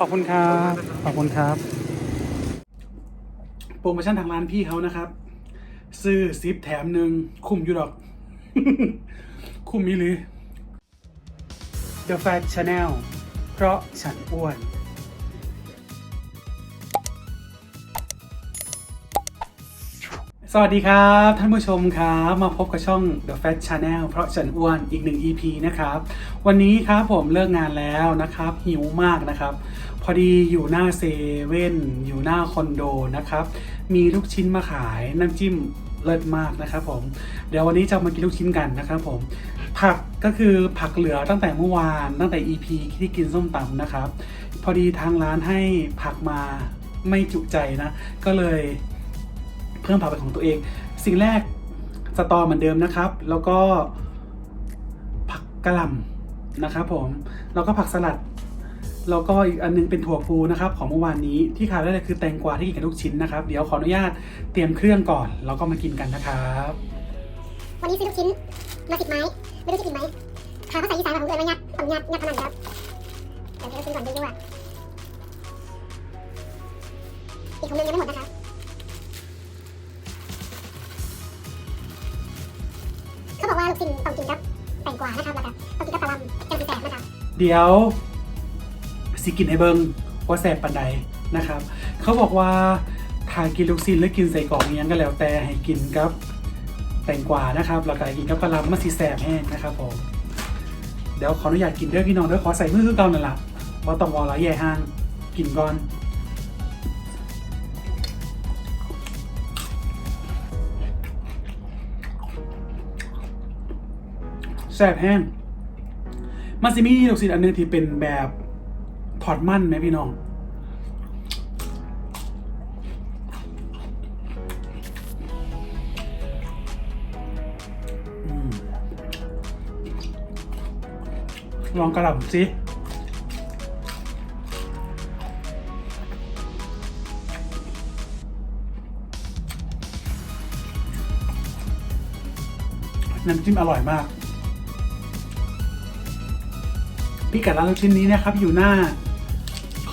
ขอบคุณครับ ขอบคุณครับ โปรโมชั่นทางร้านพี่เขานะครับ ซื้อซิปแถมหนึ่งคุ้มอยู่ดอก คุ้มมีหรือ The Fat Channel เพราะฉันอ้วนสวัสดีครับ ท่านผู้ชมครับ มาพบกับช่อง The Fat Channel เพราะฉันอ้วนอีกหนึ่ง EP นะครับ วันนี้ครับผมเลิกงานแล้วนะครับ หิวมากนะครับ พอดีอยู่หน้าเซเว่นอยู่หน้าคอนโดนะครับ มีลูกชิ้นมาขายน้ำจิ้มเลิศมากนะครับผม เดี๋ยววันนี้จะมากินลูกชิ้นกันนะครับผม ผักก็คือผักเหลือตั้งแต่เมื่อวานตั้งแต่ EP ที่กินส้มตำนะครับ พอดีทางร้านให้ผักมาไม่จุใจนะ ก็เลยเพิ่มผักเป็นของตัวเอง สิ่งแรกสตอเหมือนเดิมนะครับ แล้วก็ผักกะหล่ำนะครับผม แล้วก็ผักสลัด แล้วก็อีกอันนึงเป็นถั่วพูนะครับของเมื่อวานนี้ที่ขาดได้เลยคือแตงกวาที่กินกับลูกชิ้นนะครับ เดี๋ยวขออนุญาตเตรียมเครื่องก่อน แล้วก็มากินกันนะครับ วันนี้ซื้อลูกชิ้นมาสิบไม้ไม่รู้จะกินไหมทางภาษาอีสานของผมเลยมายัดต้องยัดยัดขนาดครับเดี๋ยวซื้อลูกชิ้นก่อนดูด้วยอีกของนึงยังไม่หมดนะคะเขาบอกว่าลูกชิ้นต้องกินกับแตงกวานะครับแล้วก็ต้องกินกับปลาลำจังสีแสบนะครับเดี๋ยว สิกินให้เบิงว่าแสบปันใดนะครับ เขาบอกว่าถ้ากินลูกชิ้นหรือกินใส่ก่องเนี้ยก็แล้วแต่ให้กินกับแตงกวานะครับแล้วก็ให้กินกับกะหล่ำมันสีแสบแห้งนะครับผมเดี๋ยวขออนุญาตกินเด้อพี่น้องเด้อขอใส่มือคือเก่านั่นแหละว่าต้องวอลายใหญ่ห้างกินก่อนแสบแห้งมันจะมีลูกศิษย์อันหนึงที่เป็นแบบ ถอดมั่นไหมพี่น้องอลองกระหล่ำสิน้ำจิ้มอร่อยมากพิกัดร้านลูกชิ้นนี้นะครับอยู่หน้า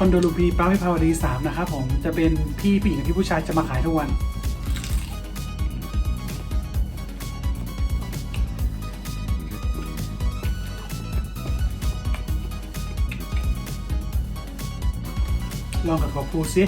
อนโดลูบีป้าวิภาวดีสามนะครับผมจะเป็นพี่ผู้หญิงกับพี่ผู้ชายจะมาขายทุกวัน ลองกับขอปูซิ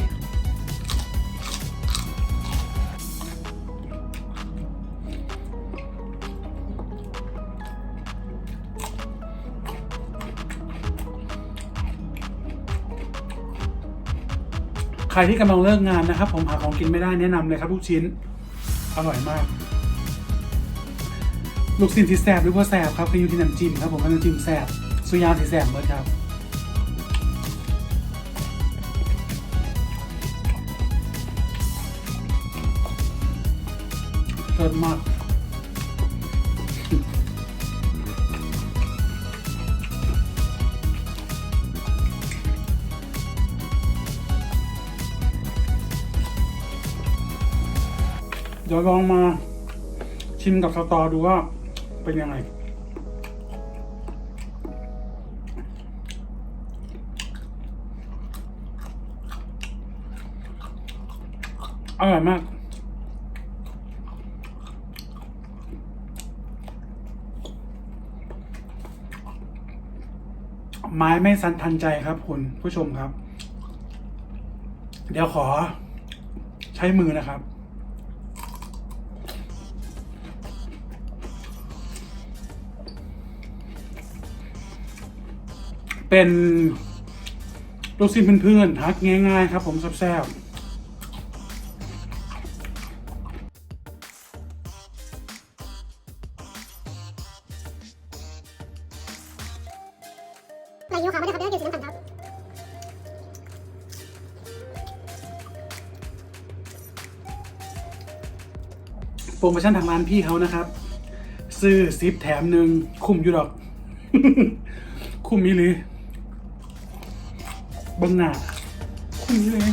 ใครที่กำลังเลิกงานนะครับ ผมหาของกินไม่ได้แนะนำเลยครับลูกชิ้น อร่อยมาก ลูกชิ้นที่แสบหรือว่าแสบครับคืออยู่ที่น้ำจิ้มครับผมน้ำจิ้มแสบสุยาที่แสบเบิร์ดครับเลิศมาก เดี๋ยวลองมาชิมกับสตอดูว่าเป็นยังไง อร่อยมาก ไม้ไม่สันทันใจครับคุณผู้ชมครับ เดี๋ยวขอใช้มือนะครับ เป็นลูกชิ้นเพื่อนๆฮักง่าย ๆ ครับ ผมแซ่บลายยูขาวไม่ได้ครับไม่ได้กินสีน้ำตาลครับๆโปรโมชั่นทางร้านพี่เขานะครับ ซื้อซิปแถมหนึ่งคุ้มอยู่ดอก คุ้มมีหรือ เบังหน้าคุยเลย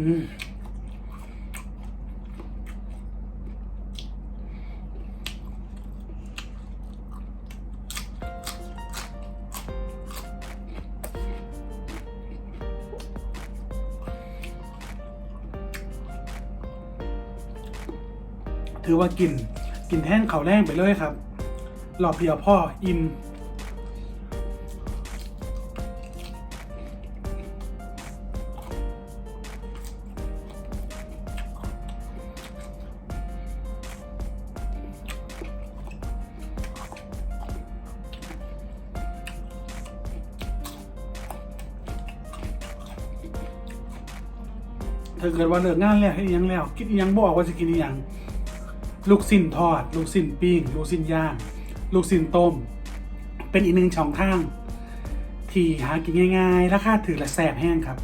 ถือว่ากิน กินแท่นเขาแรงไปเลยครับหลอบเดียวพ่ออิ่ม ถ้าเกิดว่าเลิกงานแล้วให้อิหยังแล้วคิดอิหยังบอกว่าจะกินอิหยังลูกสิ้นทอด ลูกสิ้นปิ้งลูกสิ้นย่าง ลูกสิ้นต้ม เป็นอีกหนึ่งช่องทาง ที่หากินง่ายๆราคาถือและแสบแห้งครับ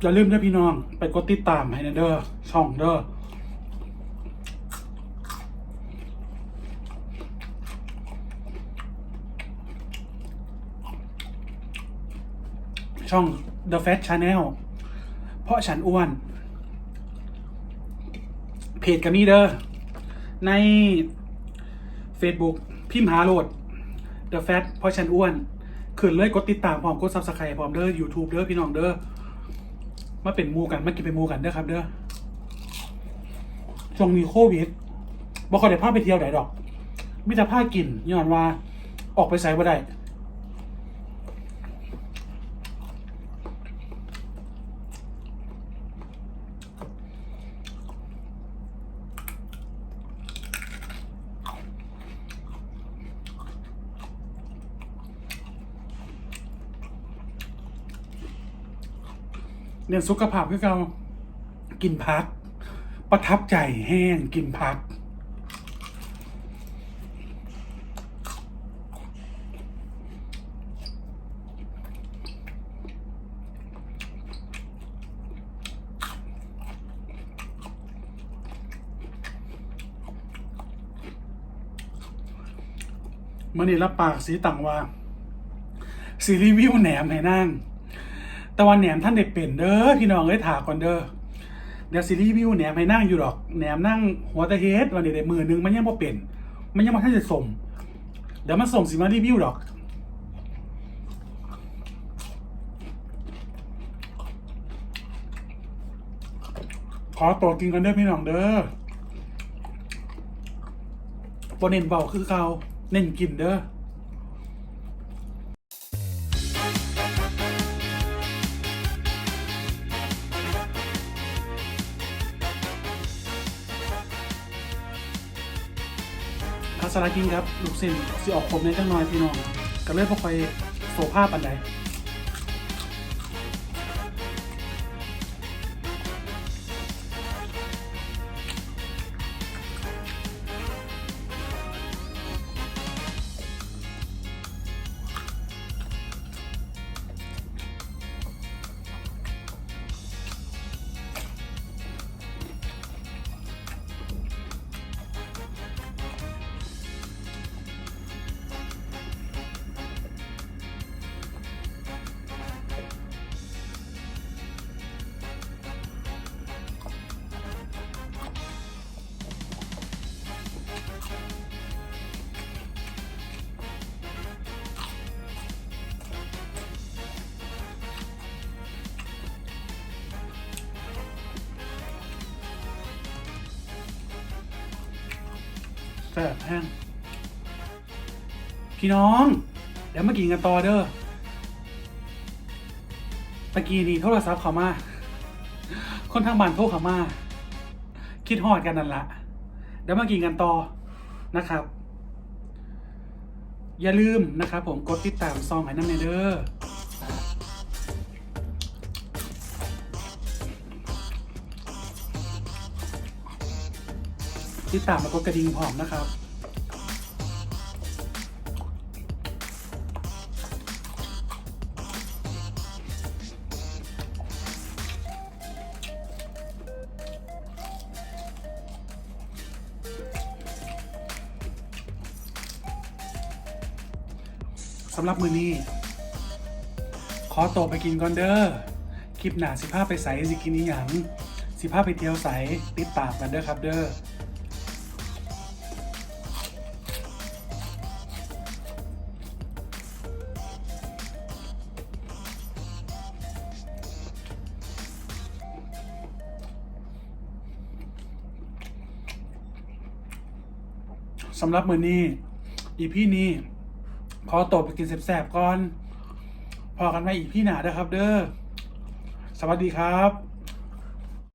อย่าลืมนะพี่น้อง ไปกดติดตามให้นะเด้อช่องเด้อ ช่อง The Fat Channel เพราะฉันอ้วน เพจกับมีเด้อใน Facebook พิมพ์หาโหลด The Fat เพราะฉันอ้วนขึ้นเลยกดติดตามพร้อมกด Subscribe พร้อมเด้อ YouTube เด้อพี่น้องเด้อมาเป็นมูกันมากินเป็นมูกันเด้อครับเด้อช่วงนี้โควิดบ่ค่อยได้พาไปเที่ยวไหนดอกมิแต่พากินย้อนว่าออกไปไสบ่ได้ เน้นสุขภาพคือเรากินพัก ประทับใจแห้งกินพักมื่อนี้รับปากสีตังว่าสีรีวิวแหนมให้นั่ง แต่วันแหนมท่านเด็กเป็นเด้อพี่น้องเอ้ยถาก่อนเด้อเดี๋ยวซีรีส์วิวแหนมให้นั่งอยู่ดอกแหนมนั่งหัวตะเฮดวันนี้ได้มือหนึงมันยังบ่เป็น มันยังบ่ทันจะส่งเดี๋ยวมันส่งสิมารีวิวดอกขอตัวกินกันเด้อพี่น้องเด้อบ่เน้นเบาคือเก่าเน้นกินเด้อ สาลากินครับลูกเส้นสิออกขมในจังน้อยพี่น้องก็เลยพอคอยโสภาพอันใด แซ่บแห้งพี่น้อง เดี๋ยวมากินกันต่อเด้อตะกี้นี่โทรศัพท์เขามา คนทางบ้านโทรเขามา คิดฮอดกันนั่นละเดี๋ยวมากินกันต่อนะครับ อย่าลืมนะครับผมกดติดตามซองให้น้ำในเด้อ ติดตามแล้ก็กระดิ่งหอมนะครับสำหรับมือนี้ ขอตัไปกินก่อนเด้อ คลิปหนาสิภาพไปใสสิกินอีหยัง สิภาพไปเที่ยวใสติดตามกันเด้อครับเด้อ สำหรับมือนี้ อีพี่นี้ขอตบไปกินแสบๆก่อน พอกันไหมอีพี่หนาเด้อครับ เด้อ สวัสดีครับ